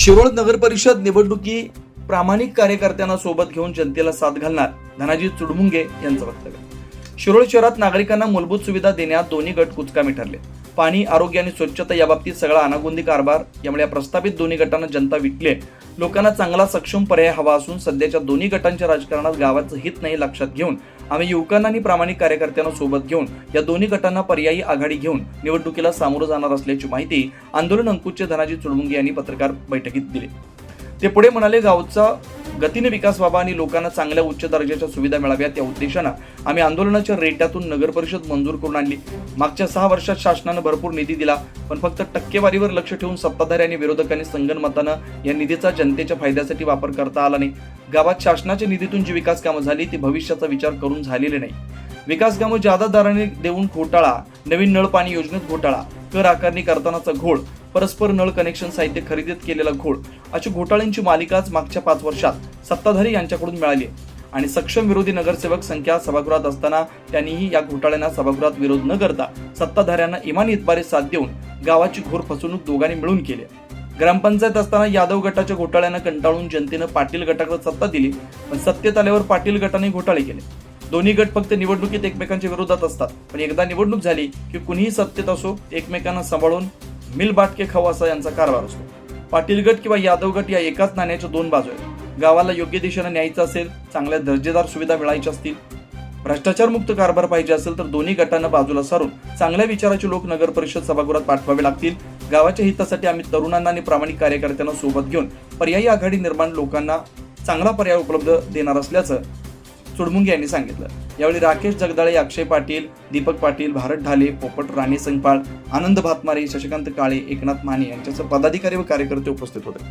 शिरोळ नगर परिषद निवडणुकी प्रामाणिक कार्यकर्त्यांना सोबत घेऊन जनतेला साथ घालणार धनाजी चुडमुंगे यांचं वक्तव्य. शिरोळ शहरात नागरिकांना मूलभूत सुविधा देण्यात दोन्ही गट कुचकामी ठरले. पाणी आरोग्य आणि स्वच्छता याबाबतीत सगळा अनागोंदी कारभार यामुळे या प्रस्थापित दोन्ही गटांना जनता विकले लोकांना चांगला सक्षम पर्याय हवा असून सध्याच्या दोन्ही गटांच्या राजकारणात गावाचं हित नाही लक्षात घेऊन आम्ही युवकांना आणि प्रामाणिक कार्यकर्त्यांना सोबत घेऊन या दोन्ही गटांना पर्यायी आघाडी घेऊन निवडणुकीला सामोरं जाणार असल्याची माहिती आंदोलन अंकुशचे धनाजी चुडमुंगे यांनी पत्रकार बैठकीत दिली. ते पुढे म्हणाले गावचा गतीने विकास व्हावा आणि लोकांना चांगल्या उच्च दर्जाच्या सुविधा मिळाव्यात. या उद्देशानं आम्ही आंदोलनाच्या रेट्यातून नगर परिषद मंजूर करून आणली. मागच्या सहा वर्षात शासनानं भरपूर निधी दिला पण फक्त टक्केवारीवर लक्ष ठेवून सत्ताधारी आणि विरोधकांनी संगणमतानं या निधीचा जनतेच्या फायद्यासाठी वापर करता आला नाही. गावात शासनाच्या निधीतून जी विकास कामं झाली ती भविष्याचा विचार करून झालेली नाही. विकास कामं जादा दराने देऊन घोटाळा नवीन नळ पाणी योजनेत घोटाळा कर आकारणी करतानाचा घोळ परस्पर नळ कनेक्शन साहित्य खरेदीत केलेला घोळ अशी घोटाळ्यांची मालिकाच मागच्या पाच वर्षात सत्ताधारी यांच्याकडून मिळाली आणि सक्षम विरोधी नगरसेवक संख्या सभागृहात असताना त्यांनीही या घोटाळ्यांना सभागृहात विरोध न करता सत्ताधाऱ्यांना इमानी इतबारे साथ देऊन गावाची घोर फसवणूक दोघांनी मिळून केली ग्रामपंचायत असताना यादव गटाच्या घोटाळ्यांना कंटाळून जनतेनं पाटील गटाकडे सत्ता दिली पण सत्तेत आल्यावर पाटील गटाने घोटाळे केले. दोन्ही गट फक्त निवडणुकीत एकमेकांच्या विरोधात असतात पण एकदा निवडणूक झाली की कुणीही सत्तेत असो एकमेकांना सांभाळून मिल बाटके यांचा कारभार असतो. पाटील गट किंवा यादव गट या एकाच नाण्याच्या दोन बाजू आहेत. गावाला योग्य दिशेने न्यायचं असेल चांगल्या दर्जेदार सुविधा मिळायच्या असतील भ्रष्टाचारमुक्त कारभार पाहिजे असेल तर दोन्ही गटांना बाजूला सारून चांगल्या विचाराचे लोक नगर परिषद सभागृहात पाठवावे लागतील. गावाच्या हितासाठी आम्ही तरुणांना आणि प्रामाणिक कार्यकर्त्यांना सोबत घेऊन पर्यायी आघाडी निर्माण लोकांना चांगला पर्याय उपलब्ध देणार असल्याचं चुडमुंगे यांनी सांगितलं. यावेळी राकेश जगदाळे अक्षय पाटील दीपक पाटील भारत ढाले पोपट राणे संगपाळ आनंद भातमारे शशिकांत काळे एकनाथ माने यांच्यासह पदाधिकारी व कार्यकर्ते उपस्थित होते.